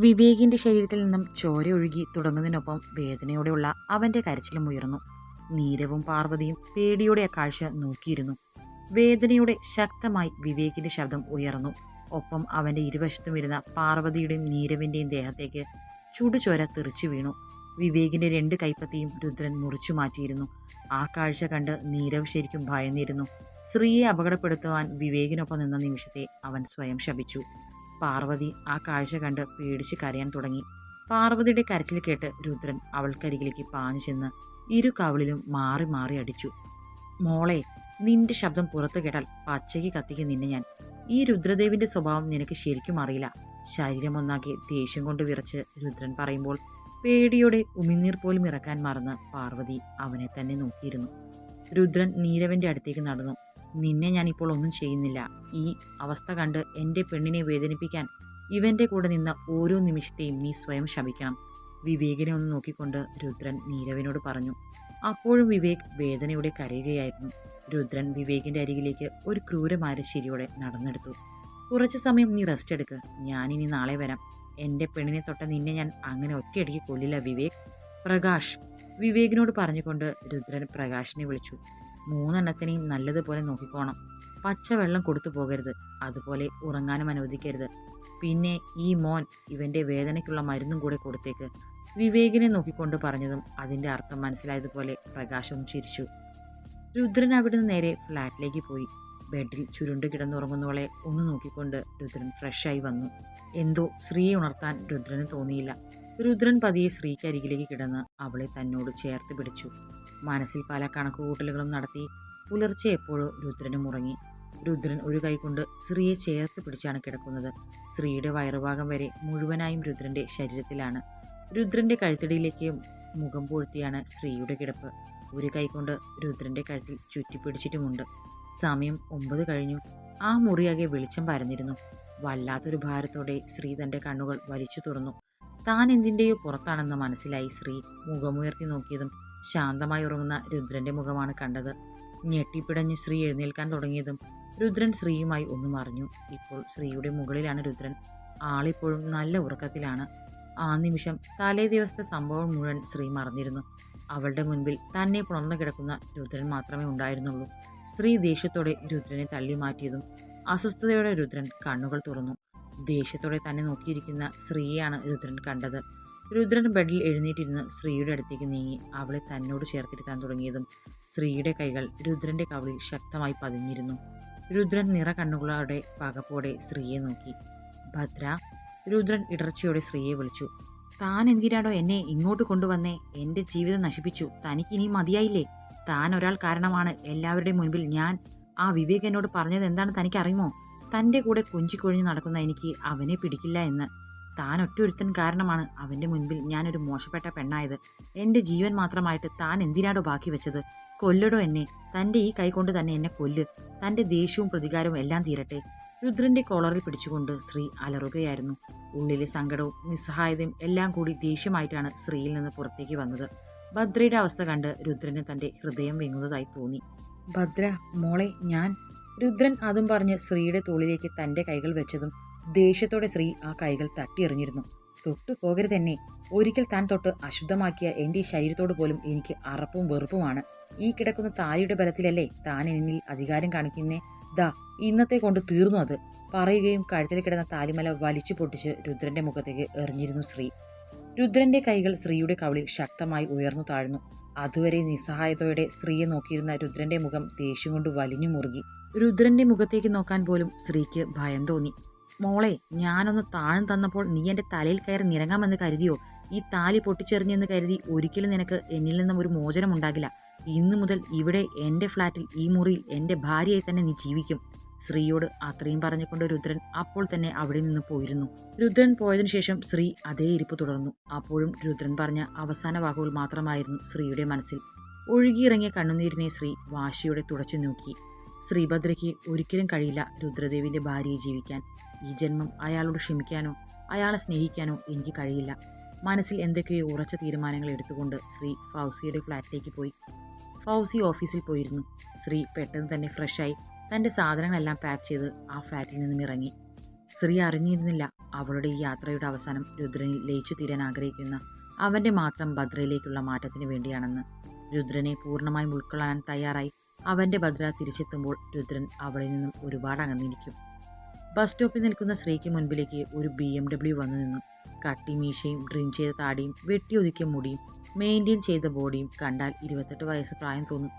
വിവേകിന്റെ ശരീരത്തിൽ നിന്നും ചോര ഒഴുകി തുടങ്ങുന്നതിനൊപ്പം വേദനയോടെയുള്ള അവന്റെ കരച്ചിലും ഉയർന്നു. നീരവും പാർവതിയും പേടിയോടെ കാഴ്ച നോക്കിയിരുന്നു. വേദനയോടെ ശക്തമായി വിവേകിന്റെ ശബ്ദം ഉയർന്നു. ഒപ്പം അവന്റെ ഇരുവശത്തും ഇരുന്ന പാർവതിയുടെയും നീരവിന്റെയും ദേഹത്തേക്ക് ചുടുചോര തെറിച്ചു വീണു. വിവേകിന്റെ രണ്ട് കൈപ്പത്തിയും രുദ്രൻ മുറിച്ചു മാറ്റിയിരുന്നു. ആ കാഴ്ച കണ്ട് നീരവ് ശരിക്കും ഭയന്നിരുന്നു. സ്ത്രീയെ അപകടപ്പെടുത്തുവാൻ വിവേകിനൊപ്പം നിന്ന നിമിഷത്തെ അവൻ സ്വയം ശപിച്ചു. പാർവതി ആ കാഴ്ച കണ്ട് പേടിച്ച് കരയാൻ തുടങ്ങി. പാർവതിയുടെ കരച്ചിൽ കേട്ട് രുദ്രൻ അവൾക്കരികിലേക്ക് പാഞ്ഞു ചെന്ന് ഇരു കവളിലും മാറി മാറി അടിച്ചു. മോളെ നിന്റെ ശബ്ദം പുറത്തു കേട്ടാൽ പച്ചയ്ക്ക് കത്തിക്ക് നിന്നെ ഞാൻ. ഈ രുദ്രദേവിന്റെ സ്വഭാവം നിനക്ക് ശരിക്കും അറിയില്ല. ശരീരം ഒന്നാക്കി ദേഷ്യം കൊണ്ട് വിറച്ച് രുദ്രൻ പറയുമ്പോൾ പേടിയോടെ ഉമിനീർ പോലും ഇറക്കാൻ മറന്ന് പാർവതി അവനെ തന്നെ നോക്കിയിരുന്നു. രുദ്രൻ നീരവന്റെ അടുത്തേക്ക് നടന്നു. നിന്നെ ഞാനിപ്പോൾ ഒന്നും ചെയ്യുന്നില്ല. ഈ അവസ്ഥ കണ്ട് എന്റെ പെണ്ണിനെ വേദനിപ്പിക്കാൻ ഇവന്റെ കൂടെ നിന്ന ഓരോ നിമിഷത്തെയും നീ സ്വയം ശമിക്കണം. വിവേകിനെ ഒന്ന് നോക്കിക്കൊണ്ട് രുദ്രൻ നീരവിനോട് പറഞ്ഞു. അപ്പോഴും വിവേക് വേദനയോടെ കരയുകയായിരുന്നു. രുദ്രൻ വിവേകിന്റെ അരികിലേക്ക് ഒരു ക്രൂരമായ ചിരിയോടെ നടന്നെടുത്തു. കുറച്ച് സമയം നീ റെസ്റ്റ് എടുക്ക്. ഞാനിനി നാളെ വരാം. എന്റെ പെണ്ണിനെ തൊട്ട നിന്നെ ഞാൻ അങ്ങനെ ഒറ്റയടിക്ക് കൊല്ലില്ല വിവേക്. പ്രകാശ് വിവേകിനോട് പറഞ്ഞുകൊണ്ട് രുദ്രൻ പ്രകാശിനെ വിളിച്ചു. മൂന്നെണ്ണത്തിനെയും നല്ലതുപോലെ നോക്കിക്കോണം. പച്ചവെള്ളം കൊടുത്തു പോകരുത്. അതുപോലെ ഉറങ്ങാനും അനുവദിക്കരുത്. പിന്നെ ഈ മോൻ ഇവന്റെ വേദനയ്ക്കുള്ള മരുന്നും കൂടെ കൊടുത്തേക്ക്. വിവേകിനെ നോക്കിക്കൊണ്ട് പറഞ്ഞതും അതിന്റെ അർത്ഥം മനസ്സിലായതുപോലെ പ്രകാശവും ചിരിച്ചു. രുദ്രൻ അവിടുന്ന് നേരെ ഫ്ലാറ്റിലേക്ക് പോയി. ബെഡിൽ ചുരുണ്ട് കിടന്നുറങ്ങുന്നവളെ ഒന്ന് നോക്കിക്കൊണ്ട് രുദ്രൻ ഫ്രഷായി വന്നു. എന്തോ സ്ത്രീയെ ഉണർത്താൻ രുദ്രന് തോന്നിയില്ല. രുദ്രൻ പതിയെ സ്ത്രീക്ക് അരികിലേക്ക് കിടന്ന് അവളെ തന്നോട് ചേർത്ത് പിടിച്ചു. മനസ്സിൽ പല കണക്കുകൂട്ടലുകളും നടത്തി പുലർച്ചെ എപ്പോഴോ രുദ്രനും ഉറങ്ങി രുദ്രൻ ഒരു കൈകൊണ്ട് സ്ത്രീയെ ചേർത്ത് പിടിച്ചാണ് കിടക്കുന്നത്. സ്ത്രീയുടെ വയറുഭാഗം വരെ മുഴുവനായും രുദ്രന്റെ ശരീരത്തിലാണ്. രുദ്രന്റെ കഴുത്തടിയിലേക്ക് മുഖം പൂഴ്ത്തിയാണ് സ്ത്രീയുടെ കിടപ്പ്. ഒരു കൈകൊണ്ട് രുദ്രന്റെ കഴുത്തിൽ ചുറ്റിപ്പിടിച്ചിട്ടുമുണ്ട്. സമയം ഒമ്പത് കഴിഞ്ഞു. ആ മുറിയാകെ വെളിച്ചം പരന്നിരുന്നു. വല്ലാത്തൊരു ഭാരത്തോടെ ശ്രീ തന്റെ കണ്ണുകൾ വലിച്ചു തുറന്നു. താൻ എന്തിന്റെയോ പുറത്താണെന്ന് മനസ്സിലായി സ്ത്രീ മുഖമുയർത്തി നോക്കിയതും ശാന്തമായി ഉറങ്ങുന്ന രുദ്രന്റെ മുഖമാണ് കണ്ടത്. ഞെട്ടിപ്പിടഞ്ഞ് സ്ത്രീ എഴുന്നേൽക്കാൻ തുടങ്ങിയതും രുദ്രൻ സ്ത്രീയുമായി ഒന്നും അറിഞ്ഞു. ഇപ്പോൾ സ്ത്രീയുടെ മുകളിലാണ് രുദ്രൻ. ആളിപ്പോഴും നല്ല ഉറക്കത്തിലാണ്. ആ നിമിഷം തലേ ദിവസത്തെ സംഭവം മുഴുവൻ സ്ത്രീ മറന്നിരുന്നു. അവളുടെ മുൻപിൽ തന്നെ പുണർന്നു കിടക്കുന്ന രുദ്രൻ മാത്രമേ ഉണ്ടായിരുന്നുള്ളൂ. സ്ത്രീ ദേഷ്യത്തോടെ രുദ്രനെ തള്ളി മാറ്റിയതും അസ്വസ്ഥതയോടെ രുദ്രൻ കണ്ണുകൾ തുറന്നു. ദേഷ്യത്തോടെ തന്നെ നോക്കിയിരിക്കുന്ന സ്ത്രീയാണ് രുദ്രൻ കണ്ടത്. രുദ്രൻ ബെഡിൽ എഴുന്നേറ്റിരുന്ന് സ്ത്രീയുടെ അടുത്തേക്ക് നീങ്ങി. അവളെ തന്നോട് ചേർത്തിരുത്താൻ തുടങ്ങിയതും സ്ത്രീയുടെ കൈകൾ രുദ്രന്റെ കവളിൽ ശക്തമായി പതിഞ്ഞിരുന്നു. രുദ്രൻ നിറ കണ്ണുകളോടെ പകപ്പോടെ സ്ത്രീയെ നോക്കി. ഭദ്ര രുദ്രൻ ഇടർച്ചയോടെ സ്ത്രീയെ വിളിച്ചു. താൻ എന്തിനാടോ എന്നെ ഇങ്ങോട്ട് കൊണ്ടുവന്നേ? എന്റെ ജീവിതം നശിപ്പിച്ചു. തനിക്ക് ഇനി മതിയായില്ലേ? താൻ ഒരാൾ കാരണമാണ്. എല്ലാവരുടെയും മുൻപിൽ ഞാൻ ആ വിവേകനോട് പറഞ്ഞത് എന്താണ് തനിക്കറിയുമോ? തന്റെ കൂടെ കൊഞ്ചിക്കൊഴിഞ്ഞ് നടക്കുന്ന എനിക്ക് അവനെ പിടിക്കില്ല എന്ന്. താൻ ഒറ്റൊരുത്തൻ കാരണമാണ് അവന്റെ മുൻപിൽ ഞാനൊരു മോശപ്പെട്ട പെണ്ണായത്. എന്റെ ജീവൻ മാത്രമായിട്ട് താൻ എന്തിനാടോ ബാക്കി വെച്ചത്? കൊല്ലടോ എന്നെ. തന്റെ ഈ കൈകൊണ്ട് തന്നെ എന്നെ കൊല്ല്. തന്റെ ദേഷ്യവും പ്രതികാരവും എല്ലാം തീരട്ടെ. രുദ്രന്റെ കോളറിൽ പിടിച്ചുകൊണ്ട് ശ്രീ അലറുകയായിരുന്നു. ഉള്ളിലെ സങ്കടവും നിസ്സഹായതയും എല്ലാം കൂടി ദേഷ്യമായിട്ടാണ് ശ്രീയിൽ നിന്ന് പുറത്തേക്ക് വന്നത്. ഭദ്രയുടെ അവസ്ഥ കണ്ട് രുദ്രന് തന്റെ ഹൃദയം വെങ്ങുന്നതായി തോന്നി. ഭദ്ര മോളെ ഞാൻ. രുദ്രൻ അതും പറഞ്ഞ് ശ്രീയുടെ തോളിലേക്ക് തന്റെ കൈകൾ വെച്ചതും ദേഷ്യത്തോടെ ശ്രീ ആ കൈകൾ തട്ടിയെറിഞ്ഞിരുന്നു തൊട്ടു പോകരുതെന്നെ ഒരിക്കൽ താൻ തൊട്ട് അശുദ്ധമാക്കിയ എന്റെ ഈ ശരീരത്തോട് പോലും എനിക്ക് അറപ്പും വെറുപ്പുമാണ്. ഈ കിടക്കുന്ന താലിയുടെ ബലത്തിലല്ലേ താൻ എന്നിൽ അധികാരം കാണിക്കുന്നേ? ദാ ഇന്നത്തെ കൊണ്ട് തീർന്നു അത്. പറയുകയും കഴുത്തിൽ കിടന്ന താലിമല വലിച്ചു പൊട്ടിച്ച് രുദ്രന്റെ മുഖത്തേക്ക് എറിഞ്ഞിരുന്നു ശ്രീ. രുദ്രന്റെ കൈകൾ ശ്രീയുടെ കവളിൽ ശക്തമായി ഉയർന്നു താഴ്ന്നു. അതുവരെ നിസ്സഹായതയോടെ സ്ത്രീയെ നോക്കിയിരുന്ന രുദ്രന്റെ മുഖം ദേഷ്യം കൊണ്ട് വലിഞ്ഞു മുറുകി. രുദ്രന്റെ മുഖത്തേക്ക് നോക്കാൻ പോലും സ്ത്രീക്ക് ഭയം തോന്നി. മോളെ ഞാനൊന്ന് താഴ്ന്നു തന്നപ്പോൾ നീ എന്റെ തലയിൽ കയറി നിരങ്ങാമെന്ന് കരുതിയോ? ഈ താലി പൊട്ടിച്ചെറിഞ്ഞെന്ന് കരുതി ഒരിക്കലും നിനക്ക് എന്നിൽ നിന്നും ഒരു മോചനം ഉണ്ടാകില്ല. ഇന്നു മുതൽ ഇവിടെ എന്റെ ഫ്ലാറ്റിൽ ഈ മുറിയിൽ എന്റെ ഭാര്യയായി തന്നെ നീ ജീവിക്കും. ശ്രീയോട് അത്രയും പറഞ്ഞുകൊണ്ട് രുദ്രൻ അപ്പോൾ തന്നെ അവിടെ നിന്ന് പോയിരുന്നു. രുദ്രൻ പോയതിനു ശേഷം ശ്രീ അതേ ഇരിപ്പ് തുടർന്നു. അപ്പോഴും രുദ്രൻ പറഞ്ഞ അവസാന വാക്കുകൾ മാത്രമായിരുന്നു ശ്രീയുടെ മനസ്സിൽ. ഒഴുകിയിറങ്ങിയ കണ്ണുനീരിനെ ശ്രീ വാശിയോടെ തുടച്ചു നോക്കി. ശ്രീഭദ്രയ്ക്ക് ഒരിക്കലും കഴിയില്ല രുദ്രദേവിന്റെ ഭാര്യയെ ജീവിക്കാൻ. ഈ ജന്മം അയാളോട് ക്ഷമിക്കാനോ അയാളെ സ്നേഹിക്കാനോ എനിക്ക് കഴിയില്ല. മനസ്സിൽ എന്തൊക്കെയോ ഉറച്ച തീരുമാനങ്ങൾ എടുത്തുകൊണ്ട് ശ്രീ ഫൗസിയുടെ ഫ്ലാറ്റിലേക്ക് പോയി. ഫൗസി ഓഫീസിൽ പോയിരുന്നു. ശ്രീ പെട്ടെന്ന് തന്നെ ഫ്രഷായി തന്റെ സാധനങ്ങളെല്ലാം പാക്ക് ചെയ്ത് ആ ഫ്ലാറ്റിൽ നിന്നും ഇറങ്ങി. ശ്രീ അറിഞ്ഞിരുന്നില്ല അവളുടെ ഈ യാത്രയുടെ അവസാനം രുദ്രനിൽ ലയിച്ചു തീരാൻ ആഗ്രഹിക്കുന്ന അവന്റെ മാത്രം ഭദ്രയിലേക്കുള്ള മാറ്റത്തിന് വേണ്ടിയാണെന്ന്. രുദ്രനെ പൂർണമായും ഉൾക്കൊള്ളാൻ തയ്യാറായി അവന്റെ ഭദ്ര തിരിച്ചെത്തുമ്പോൾ രുദ്രൻ അവളിൽ നിന്നും ഒരുപാട് അകന്നിരിക്കും. ബസ് സ്റ്റോപ്പിൽ നിൽക്കുന്ന സ്ത്രീക്ക് മുൻപിലേക്ക് ഒരു ബി എം ഡബ്ല്യു വന്നു നിന്നു. കട്ടി മീശയും ഡ്രീം ചെയ്ത താടിയും വെട്ടിയൊതുക്കിയ മുടിയും മെയിന്റെയിൻ ചെയ്ത ബോഡിയും കണ്ടാൽ ഇരുപത്തെട്ട് വയസ്സ് പ്രായം തോന്നും.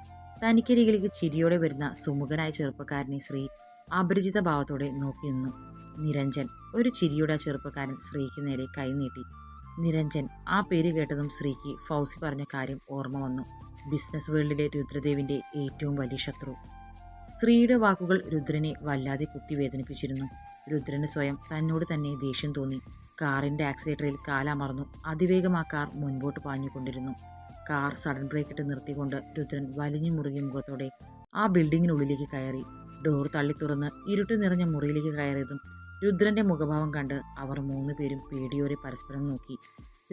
തനിക്കരികിലേക്ക് ചിരിയോടെ വരുന്ന സുമുഖനായ ചെറുപ്പക്കാരനെ ശ്രീ അപരിചിത ഭാവത്തോടെ നോക്കി നിന്നു. നിരഞ്ജൻ ഒരു ചിരിയുടെ ചെറുപ്പക്കാരൻ ശ്രീക്ക് നേരെ കൈനീട്ടി നിരഞ്ജൻ ആ പേര് കേട്ടതും ശ്രീക്ക് ഫൗസി പറഞ്ഞ കാര്യം ഓർമ്മ വന്നു. ബിസിനസ് വേൾഡിലെ രുദ്രദേവിന്റെ ഏറ്റവും വലിയ ശത്രു. ശ്രീയുടെ വാക്കുകൾ രുദ്രനെ വല്ലാതെ കുത്തിവേദനിപ്പിച്ചിരുന്നു. രുദ്രന് സ്വയം തന്നോട് തന്നെ ദേഷ്യം തോന്നി. കാറിന്റെ ആക്സിലേറ്ററിൽ കാലമർന്നു അതിവേഗം ആ കാർ മുൻപോട്ട് പാഞ്ഞുകൊണ്ടിരുന്നു. കാർ സഡൻ ബ്രേക്ക് ഇട്ട് നിർത്തിക്കൊണ്ട് രുദ്രൻ വലിഞ്ഞു മുറുകിയ മുഖത്തോടെ ആ ബിൽഡിങ്ങിനുള്ളിലേക്ക് കയറി. ഡോർ തള്ളി തുറന്ന് ഇരുട്ട് നിറഞ്ഞ മുറിയിലേക്ക് കയറിയതും രുദ്രന്റെ മുഖഭാവം കണ്ട് അവർ മൂന്ന് പേരും പേടിയോടെ പരസ്പരം നോക്കി.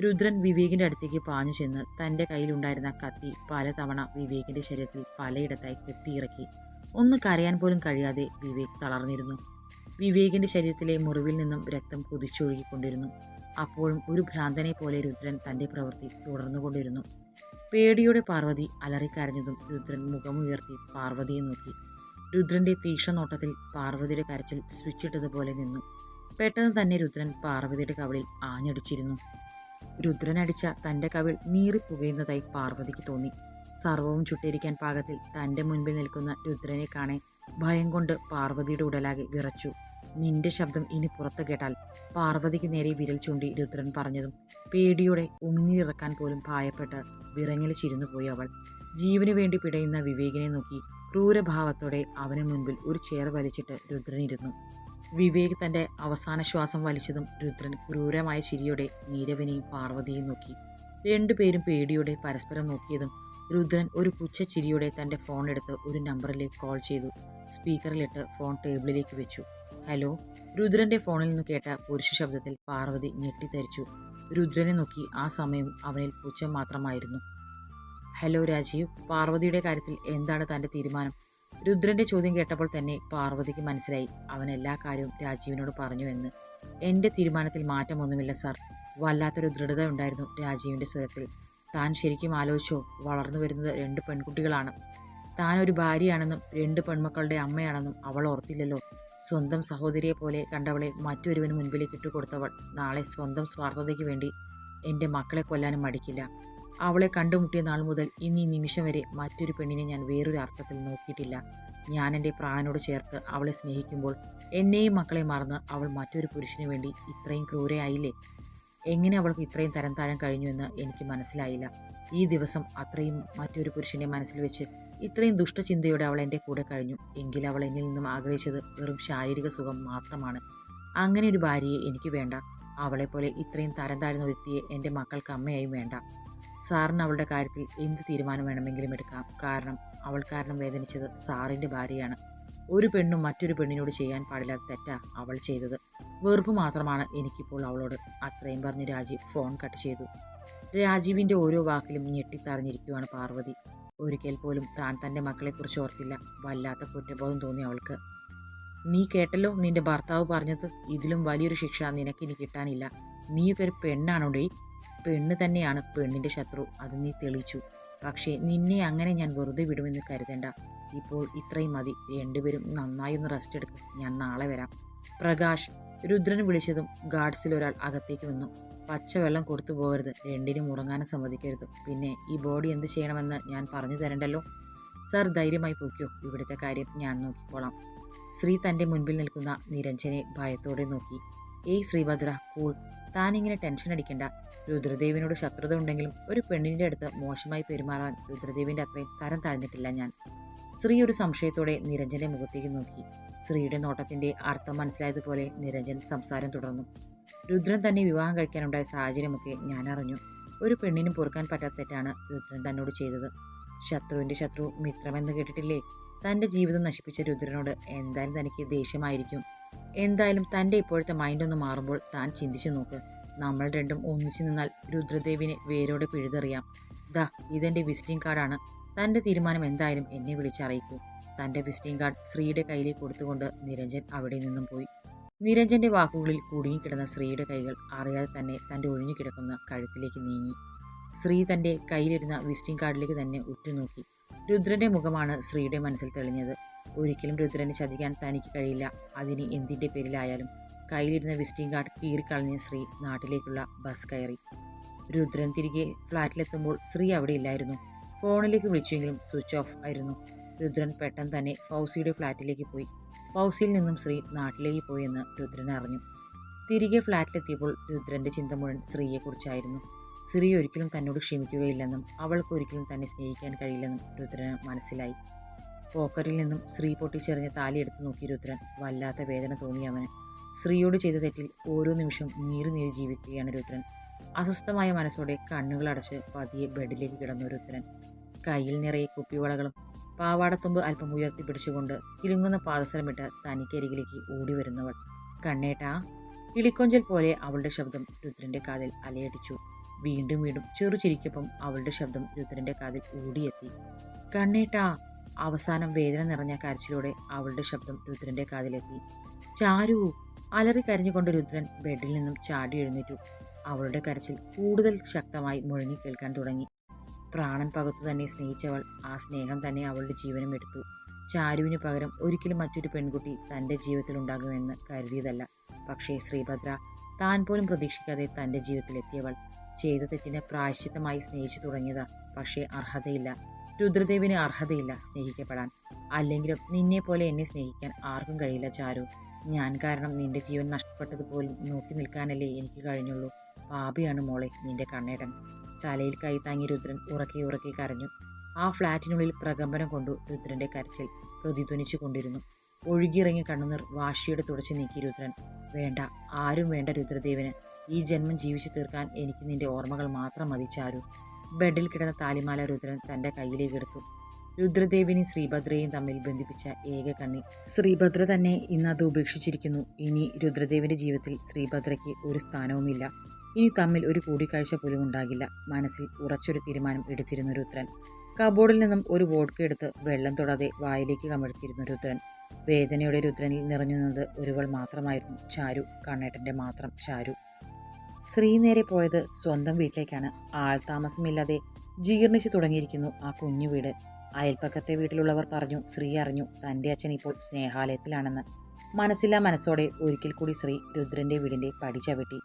രുദ്രൻ വിവേകിന്റെ അടുത്തേക്ക് പാഞ്ഞു ചെന്ന് തന്റെ കയ്യിലുണ്ടായിരുന്ന കത്തി പലതവണ വിവേകിന്റെ ശരീരത്തിൽ പലയിടത്തായി കുത്തിയിറക്കി ഒന്ന് കരയാൻ പോലും കഴിയാതെ വിവേക് തളർന്നിരുന്നു. വിവേകിന്റെ ശരീരത്തിലെ മുറിവിൽ നിന്നും രക്തം കുതിച്ചൊഴുകിക്കൊണ്ടിരുന്നു. അപ്പോഴും ഒരു ഭ്രാന്തനെ പോലെ രുദ്രൻ തന്റെ പ്രവൃത്തി തുടർന്നുകൊണ്ടിരുന്നു. പേടിയോടെ പാർവതി അലറിക്കരഞ്ഞതും രുദ്രൻ മുഖമുയർത്തി പാർവതിയെ നോക്കി. രുദ്രന്റെ തീക്ഷണനോട്ടത്തിൽ പാർവതിയുടെ കരച്ചിൽ സ്വിച്ചിട്ടതുപോലെ നിന്നു. പെട്ടെന്ന് തന്നെ രുദ്രൻ പാർവതിയുടെ കവിളിൽ ആഞ്ഞടിച്ചിരുന്നു. രുദ്രനടിച്ച തന്റെ കവിൾ നീറിപ്പുകയുന്നതായി പാർവതിക്ക് തോന്നി. സർവവും ചുട്ടിരിക്കാൻ പാകത്തിൽ തന്റെ മുൻപിൽ നിൽക്കുന്ന രുദ്രനെ കാണെ ഭയം കൊണ്ട് പാർവതിയുടെ ഉടലാകെ വിറച്ചു. നിന്റെ ശബ്ദം ഇനി പുറത്തു കേട്ടാൽ പാർവതിക്ക് നേരെ വിരൽ ചൂണ്ടി രുദ്രൻ പറഞ്ഞതും പേടിയോടെ ഉമിഞ്ഞിറക്കാൻ പോലും പായപ്പെട്ട് വിറങ്ങൽ ചിരുന്നുപോയി അവൾ. ജീവന് വേണ്ടി പിടയുന്ന വിവേകിനെ നോക്കി ക്രൂരഭാവത്തോടെ അവന് മുൻപിൽ ഒരു ചെയർ വലിച്ചിട്ട് രുദ്രൻ ഇരുന്നു. വിവേക് തന്റെ അവസാന ശ്വാസം വലിച്ചതും രുദ്രൻ ക്രൂരമായ ചിരിയോടെ നീരവനെയും പാർവതിയെയും നോക്കി. രണ്ടുപേരും പേടിയോടെ പരസ്പരം നോക്കിയതും രുദ്രൻ ഒരു പുച്ഛച്ചിരിയോടെ തന്റെ ഫോൺ എടുത്ത് ഒരു നമ്പറിലേക്ക് കോൾ ചെയ്തു. സ്പീക്കറിലിട്ട് ഫോൺ ടേബിളിലേക്ക് വെച്ചു. ഹലോ രുദ്രന്റെ ഫോണിൽ നിന്ന് കേട്ട പുരുഷ ശബ്ദത്തിൽ പാർവതി ഞെട്ടിത്തരിച്ചു. രുദ്രനെ നോക്കി ആ സമയം അവനിൽ പുച്ഛം മാത്രമായിരുന്നു. ഹലോ രാജീവ്. പാർവതിയുടെ കാര്യത്തിൽ എന്താണ് തന്റെ തീരുമാനം? രുദ്രന്റെ ചോദ്യം കേട്ടപ്പോൾ തന്നെ പാർവതിക്ക് മനസ്സിലായി. അവൻ എല്ലാ കാര്യവും രാജീവിനോട് പറഞ്ഞു എന്ന്. എന്റെ തീരുമാനത്തിൽ മാറ്റമൊന്നുമില്ല സാർ. വല്ലാത്തൊരു ദൃഢത ഉണ്ടായിരുന്നു രാജീവിന്റെ സ്വരത്തിൽ. താൻ ശരിക്കും ആലോചിച്ചോ വളർന്നു വരുന്നത് രണ്ട് പെൺകുട്ടികളാണ്. താൻ ഒരു ഭാര്യയാണെന്നും രണ്ട് പെൺമക്കളുടെ അമ്മയാണെന്നും അവൾ ഓർത്തില്ലല്ലോ. സ്വന്തം സഹോദരിയെ പോലെ കണ്ടവളെ മറ്റൊരുവന് മുൻപിലേക്ക് ഇട്ടുകൊടുത്തവൾ നാളെ സ്വന്തം സ്വാർത്ഥതയ്ക്ക് വേണ്ടി എന്റെ മക്കളെ കൊല്ലാനും മടിക്കില്ല. അവളെ കണ്ടുമുട്ടിയ നാൾ മുതൽ ഇന്ന് നിമിഷം വരെ മറ്റൊരു പെണ്ണിനെ ഞാൻ വേറൊരു അർത്ഥത്തിൽ നോക്കിയിട്ടില്ല. ഞാൻ എന്റെ പ്രാണനോട് ചേർത്ത് അവളെ സ്നേഹിക്കുമ്പോൾ എന്നെയും മക്കളെ മറന്ന് അവൾ മറ്റൊരു പുരുഷന് വേണ്ടി ഇത്രയും ക്രൂരയായില്ലേ? എങ്ങനെ അവൾക്ക് ഇത്രയും തരം താഴാൻ കഴിഞ്ഞു എന്ന് എനിക്ക് മനസ്സിലായില്ല. ഈ ദിവസം അത്രയും മറ്റൊരു പുരുഷനെ മനസ്സിൽ വെച്ച് ഇത്രയും ദുഷ്ടചിന്തയോടെ അവൾ എന്റെ കൂടെ കഴിഞ്ഞു. എങ്കിൽ അവൾ എന്നിൽ നിന്നും ആഗ്രഹിച്ചത് വെറും ശാരീരിക സുഖം മാത്രമാണ്. അങ്ങനെ ഒരു ഭാര്യയെ എനിക്ക് വേണ്ട. അവളെപ്പോലെ ഇത്രയും തരം താഴ്ന്ന ഒരുത്തിയെ എന്റെ മക്കൾക്ക് അമ്മയായും വേണ്ട. സാറിന് അവളുടെ കാര്യത്തിൽ എന്ത് തീരുമാനം വേണമെങ്കിലും എടുക്കാം. കാരണം അവൾ കാരണം വേദനിച്ചത് സാറിന്റെ ഭാര്യയാണ്. ഒരു പെണ്ണും മറ്റൊരു പെണ്ണിനോട് ചെയ്യാൻ പാടില്ലാത്ത തെറ്റാ അവൾ ചെയ്തത്. വെറുപ്പ് മാത്രമാണ് എനിക്കിപ്പോൾ അവളോട്. അത്രയും പറഞ്ഞ് രാജീവ് ഫോൺ കട്ട് ചെയ്തു. രാജീവിന്റെ ഓരോ വാക്കിലും ഞെട്ടിത്തറിഞ്ഞിരിക്കുവാണ് പാർവതി. ഒരിക്കൽ പോലും താൻ തന്റെ മക്കളെക്കുറിച്ച് ഓർത്തില്ല. വല്ലാത്ത കുറ്റബോധം തോന്നി അവൾക്ക്. നീ കേട്ടല്ലോ നിന്റെ ഭർത്താവ് പറഞ്ഞത്. ഇതിലും വലിയൊരു ശിക്ഷ നിനക്കിനി കിട്ടാനില്ല. നീയൊക്കെ ഒരു പെണ്ണാണോടേ? പെണ്ണ് തന്നെയാണ് പെണ്ണിന്റെ ശത്രു. അത് നീ തെളിയിച്ചു. പക്ഷേ നിന്നെ അങ്ങനെ ഞാൻ വെറുതെ വിടുമെന്ന് കരുതണ്ട. ഇപ്പോൾ ഇത്രയും മതി. രണ്ടുപേരും നന്നായി ഒന്ന് റെസ്റ്റ് എടുക്കും. ഞാൻ നാളെ വരാം. പ്രകാശ് രുദ്രൻ വിളിച്ചതും ഗാർഡ്സിൽ ഒരാൾ അകത്തേക്ക് വന്നു. പച്ചവെള്ളം കൊടുത്തു പോകരുത്. രണ്ടിനും ഉറങ്ങാനും സമ്മതിക്കരുത്. പിന്നെ ഈ ബോഡി എന്ത് ചെയ്യണമെന്ന് ഞാൻ പറഞ്ഞു തരണ്ടല്ലോ? സർ ധൈര്യമായി പൊയ്ക്കോ. ഇവിടുത്തെ കാര്യം ഞാൻ നോക്കിക്കോളാം. ശ്രീ തന്റെ മുൻപിൽ നിൽക്കുന്ന നിരഞ്ജനെ ഭയത്തോടെ നോക്കി. ഏയ് ശ്രീഭദ്ര കൂൾ താനിങ്ങനെ ടെൻഷൻ അടിക്കണ്ട. രുദ്രദേവിനോട് ശത്രുത ഉണ്ടെങ്കിലും ഒരു പെണ്ണിന്റെ അടുത്ത് മോശമായി പെരുമാറാൻ രുദ്രദേവിന്റെ അത്രയും തരം താഴ്ന്നിട്ടില്ല ഞാൻ. ശ്രീ ഒരു സംശയത്തോടെ നിരഞ്ജന്റെ മുഖത്തേക്ക് നോക്കി. ശ്രീയുടെ നോട്ടത്തിന്റെ അർത്ഥം മനസ്സിലായതുപോലെ നിരഞ്ജൻ സംസാരം തുടർന്നു. രുദ്രൻ തന്നെ വിവാഹം കഴിക്കാനുണ്ടായ സാഹചര്യമൊക്കെ ഞാൻ അറിഞ്ഞു ഒരു പെണ്ണിനും പൊറുക്കാൻ പറ്റാത്ത തെറ്റാണ് രുദ്രൻ തന്നോട് ചെയ്തത്. ശത്രുവിന്റെ ശത്രു മിത്രമെന്ന് കേട്ടിട്ടില്ലേ? തന്റെ ജീവിതം നശിപ്പിച്ച രുദ്രനോട് എന്തായാലും തനിക്ക് ദേഷ്യമായിരിക്കും. എന്തായാലും തന്റെ ഇപ്പോഴത്തെ മൈൻഡ് ഒന്ന് മാറുമ്പോൾ താൻ ചിന്തിച്ചു നോക്ക്. നമ്മൾ രണ്ടും ഒന്നിച്ചു നിന്നാൽ രുദ്രദേവിനെ വേരോടെ പിഴുതെറിയാം. ദാ ഇതെന്റെ വിസിറ്റിംഗ് കാർഡാണ്. തന്റെ തീരുമാനം എന്തായാലും എന്നെ വിളിച്ചറിയിക്കൂ. തന്റെ വിസിറ്റിംഗ് കാർഡ് ശ്രീയുടെ കയ്യിലേക്ക് കൊടുത്തുകൊണ്ട് നിരഞ്ജൻ അവിടെ നിന്നും പോയി. നിരഞ്ജന്റെ വാക്കുകളിൽ കുടുങ്ങിക്കിടന്ന ശ്രീയുടെ കൈകൾ അറിയാതെ തന്നെ തന്റെ ഒഴിഞ്ഞുകിടക്കുന്ന കഴുത്തിലേക്ക് നീങ്ങി. ശ്രീ തന്റെ കയ്യിലിരുന്ന വിസിറ്റിംഗ് കാർഡിലേക്ക് തന്നെ ഉറ്റുനോക്കി. രുദ്രന്റെ മുഖമാണ് ശ്രീയുടെ മനസ്സിൽ തെളിഞ്ഞത്. ഒരിക്കലും രുദ്രനെ ചതിക്കാൻ തനിക്ക് കഴിയില്ല. അതിന് എന്തിന്റെ പേരിലായാലും കയ്യിലിരുന്ന വിസിറ്റിംഗ് കാർഡ് കീറിക്കളഞ്ഞ് ശ്രീ നാട്ടിലേക്കുള്ള ബസ് കയറി. രുദ്രൻ തിരികെ ഫ്ലാറ്റിലെത്തുമ്പോൾ ശ്രീ അവിടെ ഇല്ലായിരുന്നു. ഫോണിലേക്ക് വിളിച്ചെങ്കിലും സ്വിച്ച് ഓഫ് ആയിരുന്നു. രുദ്രൻ പെട്ടെന്ന് തന്നെ ഫൗസിയുടെ ഫ്ലാറ്റിലേക്ക് പോയി. ഫൗസിയിൽ നിന്നും ശ്രീ നാട്ടിലേക്ക് പോയെന്ന് രുദ്രൻ അറിഞ്ഞു. തിരികെ ഫ്ലാറ്റിലെത്തിയപ്പോൾ രുദ്രന്റെ ചിന്ത മുഴുവൻ ശ്രീയെക്കുറിച്ചായിരുന്നു. ശ്രീ ഒരിക്കലും തന്നോട് ക്ഷമിക്കുകയില്ലെന്നും അവൾക്ക് ഒരിക്കലും തന്നെ സ്നേഹിക്കാൻ കഴിയില്ലെന്നും രുദ്രന് മനസ്സിലായി. പോക്കറ്റിൽ നിന്നും ശ്രീ പൊട്ടിച്ചെറിഞ്ഞ താലി എടുത്തു നോക്കി രുദ്രൻ. വല്ലാത്ത വേദന തോന്നി അവന്. ശ്രീയോട് ചെയ്ത തെറ്റിൽ ഓരോ നിമിഷം നീറി നീറി ജീവിക്കുകയാണ് രുദ്രൻ. അസ്വസ്ഥമായ മനസ്സോടെ കണ്ണുകളടച്ച് പതിയെ ബെഡിലേക്ക് കിടന്ന ഒരു ഉത്തരൻ. കയ്യിൽ നിറയെ കുപ്പിവളകളും പാവാടത്തുമ്പ് അല്പം ഉയർത്തി പിടിച്ചുകൊണ്ട് കിലുങ്ങുന്ന പാദസരമിട്ട് തനിക്കരികിലേക്ക് ഓടി വരുന്നവൾ. കണ്ണേട്ടാ കിളിക്കൊഞ്ചൽ പോലെ അവളുടെ ശബ്ദം രുദ്രന്റെ കാതിൽ അലയടിച്ചു. വീണ്ടും വീണ്ടും ചെറുചിരിക്കൊപ്പം അവളുടെ ശബ്ദം രുദ്രന്റെ കാതിൽ ഓടിയെത്തി. കണ്ണേട്ടാ അവസാനം വേദന നിറഞ്ഞ കരച്ചിലൂടെ അവളുടെ ശബ്ദം രുദ്രന്റെ കാതിലെത്തി. ചാരു അലറി കരഞ്ഞുകൊണ്ട് രുദ്രൻ ബെഡിൽ നിന്നും ചാടി എഴുന്നേറ്റു. അവളുടെ കരച്ചിൽ കൂടുതൽ ശക്തമായി മുഴങ്ങി കേൾക്കാൻ തുടങ്ങി. പ്രാണൻ പകത്തു തന്നെ സ്നേഹിച്ചവൾ ആ സ്നേഹം തന്നെ അവളുടെ ജീവനും എടുത്തു. ചാരുവിന് പകരം ഒരിക്കലും മറ്റൊരു പെൺകുട്ടി തന്റെ ജീവിതത്തിൽ ഉണ്ടാകുമെന്ന് കരുതിയതല്ല. പക്ഷേ ശ്രീഭദ്ര താൻ പോലും പ്രതീക്ഷിക്കാതെ തന്റെ ജീവിതത്തിലെത്തിയവൾ ചെയ്ത തെറ്റിനെ പ്രായശ്ചിത്തമായി സ്നേഹിച്ചു തുടങ്ങിയതാ. പക്ഷേ അർഹതയില്ല. രുദ്രദേവിന് അർഹതയില്ല സ്നേഹിക്കപ്പെടാൻ. അല്ലെങ്കിലും നിന്നെ പോലെ എന്നെ സ്നേഹിക്കാൻ ആർക്കും കഴിയില്ല ചാരു. ഞാൻ കാരണം നിന്റെ ജീവൻ നഷ്ടപ്പെട്ടതുപോലും നോക്കി നിൽക്കാനല്ലേ എനിക്ക് കഴിഞ്ഞുള്ളൂ. പാപിയാണ് മോളെ നിന്റെ കണ്ണേടൻ. തലയിൽ കൈ താങ്ങി രുദ്രൻ ഉറക്കി ഉറക്കി കരഞ്ഞു. ആ ഫ്ലാറ്റിനുള്ളിൽ പ്രകമ്പനം കൊണ്ടു രുദ്രന്റെ കരച്ചിൽ പ്രതിധ്വനിച്ചു കൊണ്ടിരുന്നു. ഒഴുകിയിറങ്ങിയ കണ്ണുനീർ വാശിയോടെ തുടച്ചു നീക്കി രുദ്രൻ. വേണ്ട ആരും വേണ്ട രുദ്രദേവന്. ഈ ജന്മം ജീവിച്ചു തീർക്കാൻ എനിക്ക് നിന്റെ ഓർമ്മകൾ മാത്രം മതി ചാരു. ബെഡിൽ കിടന്ന താലിമാല രുദ്രൻ തന്റെ കയ്യിലേക്ക് എടുത്തു. രുദ്രദേവിനെയും ശ്രീഭദ്രയും തമ്മിൽ ബന്ധിപ്പിച്ച ഏക കണ്ണി. ശ്രീഭദ്ര തന്നെ ഇന്ന് അത് ഉപേക്ഷിച്ചിരിക്കുന്നു. ഇനി രുദ്രദേവിന്റെ ജീവിതത്തിൽ ശ്രീഭദ്രയ്ക്ക് ഒരു സ്ഥാനവുമില്ല. ഇനി തമ്മിൽ ഒരു കൂടിക്കാഴ്ച പോലും ഉണ്ടാകില്ല. മനസ്സിൽ ഉറച്ചൊരു തീരുമാനം എടുത്തിരുന്ന രുദ്രൻ കബോർഡിൽ നിന്നും ഒരു വോഡ്ക എടുത്ത് വെള്ളം തൊടാതെ വായിലേക്ക് കമഴ്ത്തിയിരുന്ന രുദ്രൻ വേദനയുടെ രുദ്രനിൽ നിറഞ്ഞു നിന്നത് ഒരുവൾ മാത്രമായിരുന്നു. ചാരു കണ്ണേട്ടന്റെ മാത്രം ചാരു. ശ്രീ നേരെ പോയത് സ്വന്തം വീട്ടിലേക്കാണ്. ആൾ താമസമില്ലാതെ ജീർണിച്ചു തുടങ്ങിയിരിക്കുന്നു ആ കുഞ്ഞു വീട്. അയൽപ്പക്കത്തെ വീട്ടിലുള്ളവർ പറഞ്ഞു ശ്രീ അറിഞ്ഞു. തന്റെ അച്ഛൻ ഇപ്പോൾ സ്നേഹാലയത്തിലാണെന്ന്. മനസ്സില്ലാ മനസ്സോടെ ഒരിക്കൽ കൂടി ശ്രീ രുദ്രന്റെ വീടിന്റെ പടി ചവിട്ടി.